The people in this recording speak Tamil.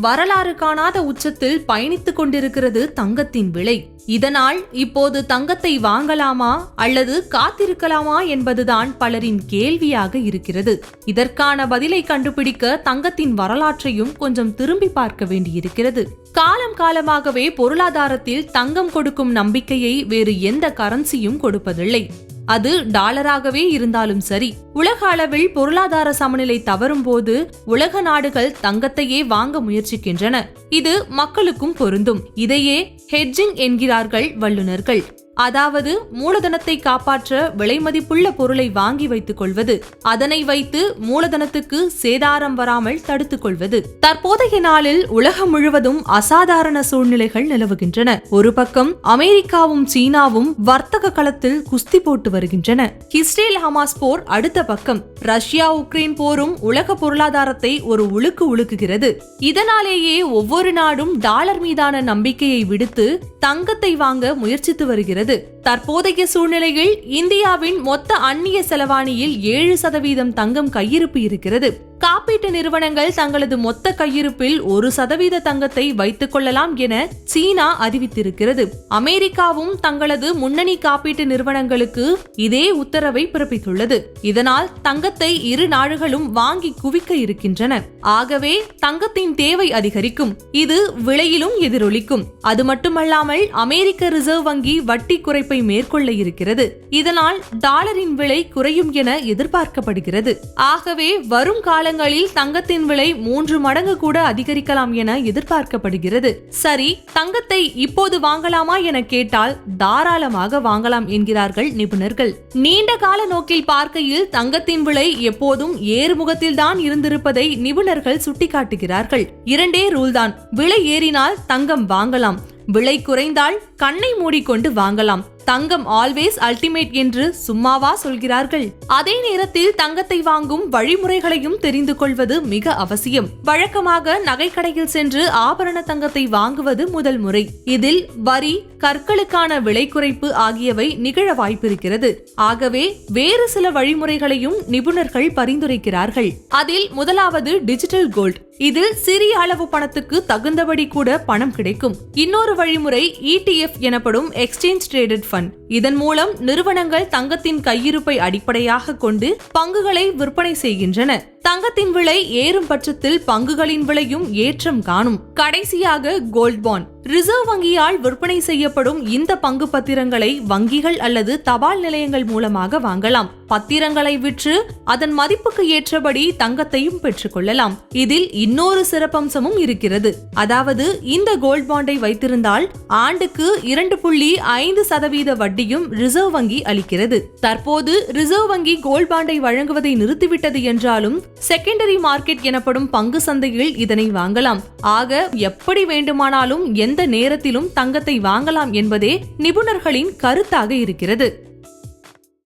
வரலாறு காணாத உச்சத்தில் பயணித்துக் கொண்டிருக்கிறது தங்கத்தின் விலை. இதனால் இப்போது தங்கத்தை வாங்கலாமா அல்லது காத்திருக்கலாமா என்பதுதான் பலரின் கேள்வியாக இருக்கிறது. இதற்கான பதிலை கண்டுபிடிக்க தங்கத்தின் வரலாற்றையும் கொஞ்சம் திரும்பி பார்க்க வேண்டியிருக்கிறது. காலம் காலமாகவே பொருளாதாரத்தில் தங்கம் கொடுக்கும் நம்பிக்கையை வேறு எந்த கரன்சியும் கொடுப்பதில்லை. அது டாலராகவே இருந்தாலும் சரி. உலக அளவில் பொருளாதார சமநிலை தவறும் போது உலக நாடுகள் தங்கத்தையே வாங்க முயற்சிக்கின்றன. இது மக்களுக்கும் பொருந்தும். இதையே ஹெட்ஜிங் என்கிறார்கள் வல்லுநர்கள். அதாவது மூலதனத்தை காப்பாற்ற விலைமதிப்புள்ள பொருளை வாங்கி வைத்துக் கொள்வது. அதனை வைத்து மூலதனத்துக்கு சேதாரம் வராமல் தடுத்துக் கொள்வது. தற்போதைய நாளில் உலகம் முழுவதும் அசாதாரண சூழ்நிலைகள் நிலவுகின்றன. ஒரு பக்கம் அமெரிக்காவும் சீனாவும் வர்த்தக களத்தில் குஸ்தி போட்டு வருகின்றன. இஸ்ரேல் ஹமாஸ் போர் அடுத்த பக்கம். ரஷ்யா உக்ரைன் போரும் உலக பொருளாதாரத்தை ஒரு உழுக்கு உழுக்குகிறது. இதனாலேயே ஒவ்வொரு நாடும் டாலர் மீதான நம்பிக்கையை விடுத்து தங்கத்தை வாங்க முயற்சித்து வருகிறது. வருகிறது தற்போதைய சூழ்நிலையில் இந்தியாவின் மொத்த அந்நிய செலவாணியில் ஏழு சதவீதம் தங்கம் கையிருப்பு இருக்கிறது. காப்பீட்டு நிறுவனங்கள் தங்களது மொத்த கையிருப்பில் ஒரு சதவீத தங்கத்தை வைத்துக் கொள்ளலாம் என சீனா அறிவித்திருக்கிறது. அமெரிக்காவும் தங்களது முன்னணி காப்பீட்டு நிறுவனங்களுக்கு இதே உத்தரவை பிறப்பித்துள்ளது. இதனால் தங்கத்தை இரு நாடுகளும் வாங்கி குவிக்க இருக்கின்றன. ஆகவே தங்கத்தின் தேவை அதிகரிக்கும். இது விலையிலும் எதிரொலிக்கும். அது மட்டுமல்லாமல் அமெரிக்க ரிசர்வ் வங்கி வட்டி குறைப்பை மேற்கொள்ள இருக்கிறது. இதனால் டாலரின் விலை குறையும் என எதிர்பார்க்கப்படுகிறது. ஆகவே வரும் காலங்களில் தங்கத்தின் விலை மூன்று மடங்கு கூட அதிகரிக்கலாம் என எதிர்பார்க்கப்படுகிறது. சரி தங்கத்தை இப்போது வாங்கலாமா என கேட்டால் தாராளமாக வாங்கலாம் என்கிறார்கள் நிபுணர்கள். நீண்ட கால நோக்கில் பார்க்கையில் தங்கத்தின் விலை எப்போதும் ஏறுமுகத்தில் தான் இருந்திருப்பதை நிபுணர்கள் சுட்டிக்காட்டுகிறார்கள். இரண்டே ரூல் தான். விலை ஏறினால் தங்கம் வாங்கலாம். விலை குறைந்தால் கண்ணை மூடிக்கொண்டு வாங்கலாம். தங்கம் ஆல்வேஸ் அல்டிமேட் என்று சும்மாவா சொல்கிறார்கள். அதே நேரத்தில் தங்கத்தை வாங்கும் வழிமுறைகளையும் தெரிந்து கொள்வது மிக அவசியம். வழக்கமாக நகைக்கடையில் சென்று ஆபரண தங்கத்தை வாங்குவது முதல் முறை. இதில் வரி கற்களுக்கான விலை குறைப்பு ஆகியவை நிகழ வாய்ப்பிருக்கிறது. ஆகவே வேறு சில வழிமுறைகளையும் நிபுணர்கள் பரிந்துரைக்கிறார்கள். அதில் முதலாவது டிஜிட்டல் கோல்ட் இதில் சிறிய அளவு பணத்துக்கு தகுந்தபடி கூட பணம் கிடைக்கும். இன்னொரு வழிமுறை இடிஎஃப் எனப்படும் எக்ஸ்சேஞ்ச் ட்ரேடட் ஃபண்ட் இதன் மூலம் நிறுவனங்கள் தங்கத்தின் கையிருப்பை அடிப்படையாக கொண்டு பங்குகளை விற்பனை செய்கின்றன. தங்கத்தின் விலை ஏறும் பட்சத்தில் பங்குகளின் விலையும் ஏற்றம் காணும். கடைசியாக கோல்ட் பாண்ட். ரிசர்வ் வங்கியால் விற்பனை செய்யப்படும் இந்த பங்கு பத்திரங்களை வங்கிகள் அல்லது தபால் நிலையங்கள் மூலமாக வாங்கலாம். பத்திரங்களை விற்று அதன் மதிப்புக்கு ஏற்றபடி தங்கத்தையும் பெற்றுக்கொள்ளலாம் இதில் இன்னொரு சிறப்பம்சமும் இருக்கிறது. அதாவது இந்த கோல்ட் பாண்டை வைத்திருந்தால் ஆண்டுக்கு இரண்டு புள்ளி ஐந்து சதவீத வட்டியும் ரிசர்வ் வங்கி அளிக்கிறது. தற்போது ரிசர்வ் வங்கி கோல்ட் பாண்டை வழங்குவதை நிறுத்திவிட்டது என்றாலும் செகண்டரி மார்க்கெட் எனப்படும் பங்கு சந்தையில் இதனை வாங்கலாம். ஆக எப்படி வேண்டுமானாலும் எந்த நேரத்திலும் தங்கத்தை வாங்கலாம் என்பதே நிபுணர்களின் கருத்தாக இருக்கிறது.